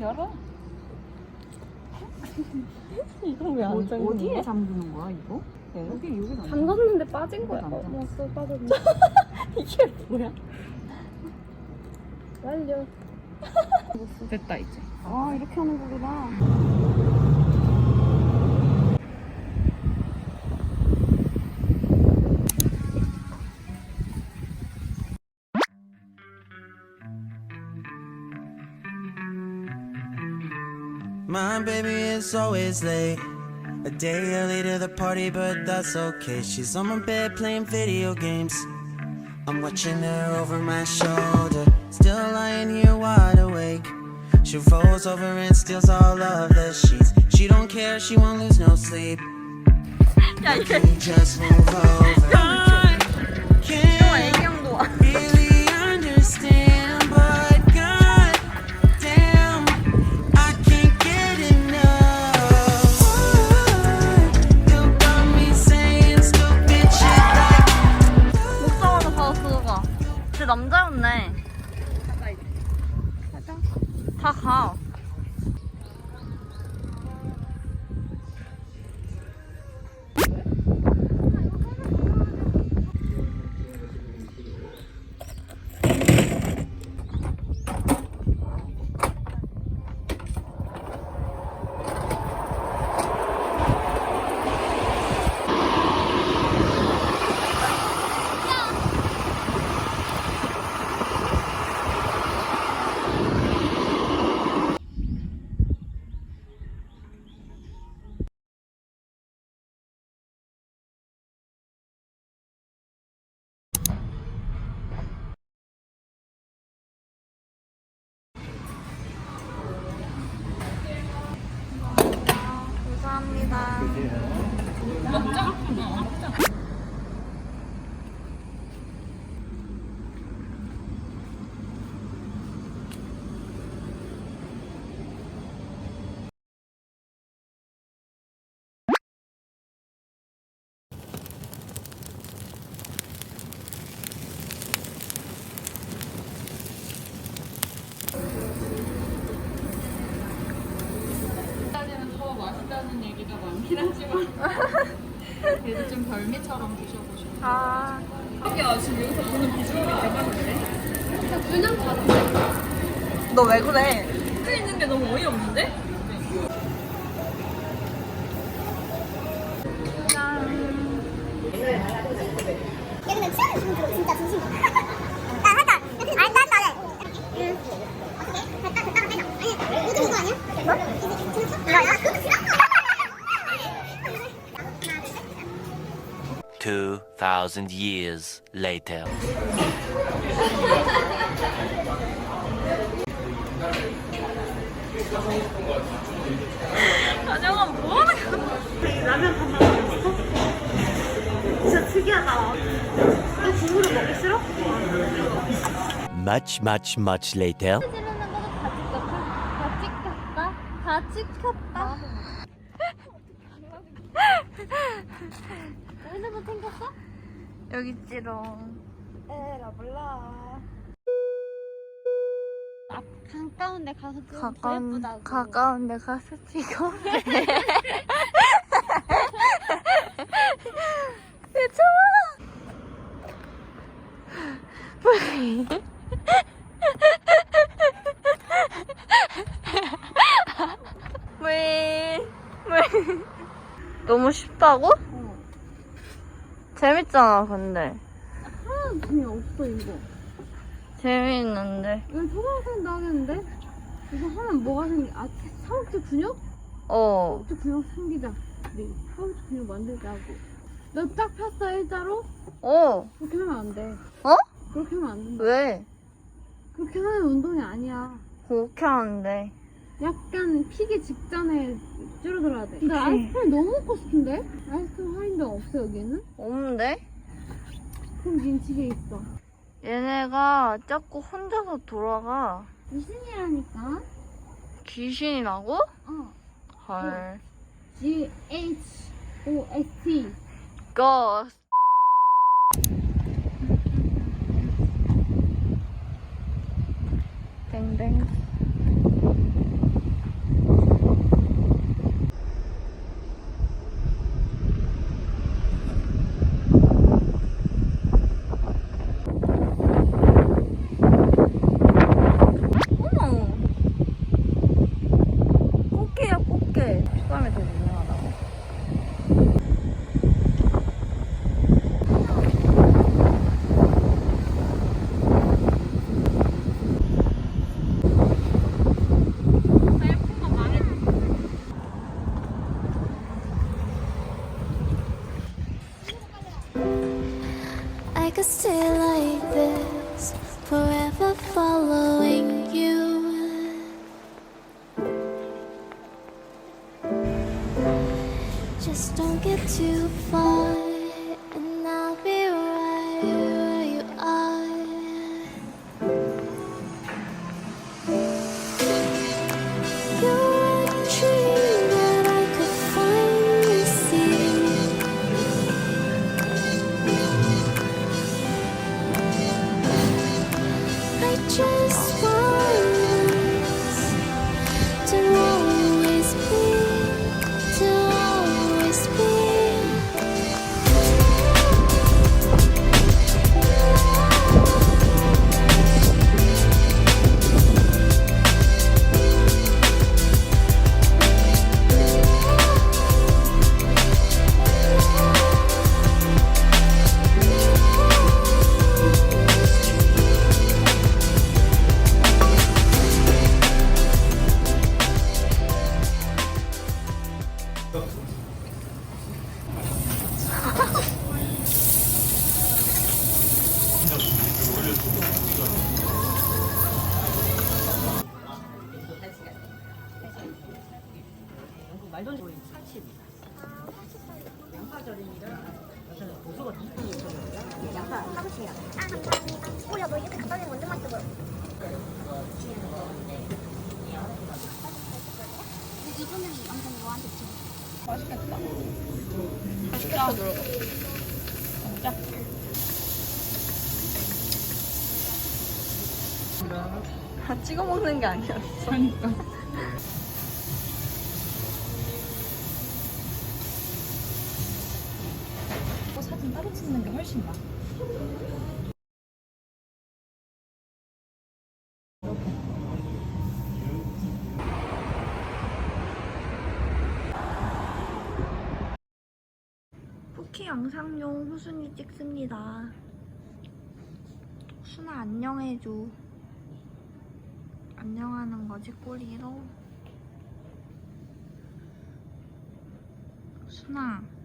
열어. 이건 왜안 잠그는 어디에 거야? 잠그는 거야 이거? 네. 여기 여기 잠 잠갔는데 빠진 거야. 안 어. 어, 또 빠졌네. 이게 뭐야? 완료. 됐다 이제. 아 이렇게 하는 거구나. My baby is always late. A day early to the party, but that's okay. She's on my bed playing video games. I'm watching her over my shoulder, still lying here wide awake. She rolls over and steals all of the sheets. She don't care, she won't lose no sleep. Can you just move over? Can't 다 가. 감사합니다. 이따지는 더 맛있다는 많긴 하지만 그래도 좀 별미처럼 드셔보시고. 아, 하기야 지금 여기서 보는 비주얼이 대박인데? 너왜 그래? 서 있는 게 너무 어이없는데? 들어, 진짜 진심이야. 나 할까? 알다, 알다, 응. 어떻게? 됐다, 됐다가 빼자. 아니, 모든 이거 아니야? 뭐? 2,000 years later. 안영아 뭐하는 거야? 라면 밥 먹었어? 진짜 특이하다. 너 국물을 먹기 싫어? Much, much, much later. 찌르는 거도 다 찍혔다. 다 찍혔다. 다 찍혔다. 뭐 챙겼어? 여기 찌롱. 에라 몰라. 가까운 데 가서 좀 가까운 예쁘다고. 가까운 데 가서 찍어. 왜? 너무 쉽다고? 재밌잖아, 근데. 하나도 재미없어 이거. 재밌는데. 이건 초등학생도 하겠는데? 이거 하면 뭐가 생기? 아 사옥제 근육? 어. 사옥제 근육 생기자. 네, 사옥제 근육 만들자고. 너 딱 폈어 일자로? 어. 그렇게 하면 안 돼. 어? 그렇게 하면 안 된다. 왜? 그렇게 하는 운동이 아니야. 그렇게 하는데. 약간 피기 직전에 줄어들어야 돼. 근데 아이스크림 너무 먹고 싶은데? 아이스크림 할인데 없어 여기는? 없는데? 지금 집에 있어. 얘네가 자꾸 혼자서 돌아가. 무슨이라니까? 귀신이 나고? 어. 헐. G H O S T. Ghost. 땡땡. Just don't get too far, 아, 감사합니다. 오, 야, 너 이렇게 갖다 주는 거 완전 맛있어 보여. 이거는 완전 너한테 줘. 다 찍어 먹는 게 아니었어. 그러니까. 찍는 게 훨씬 나아. 쿠키 영상용 후순위 찍습니다. 순아 안녕해줘. 안녕하는 거지 꼬리로. 순아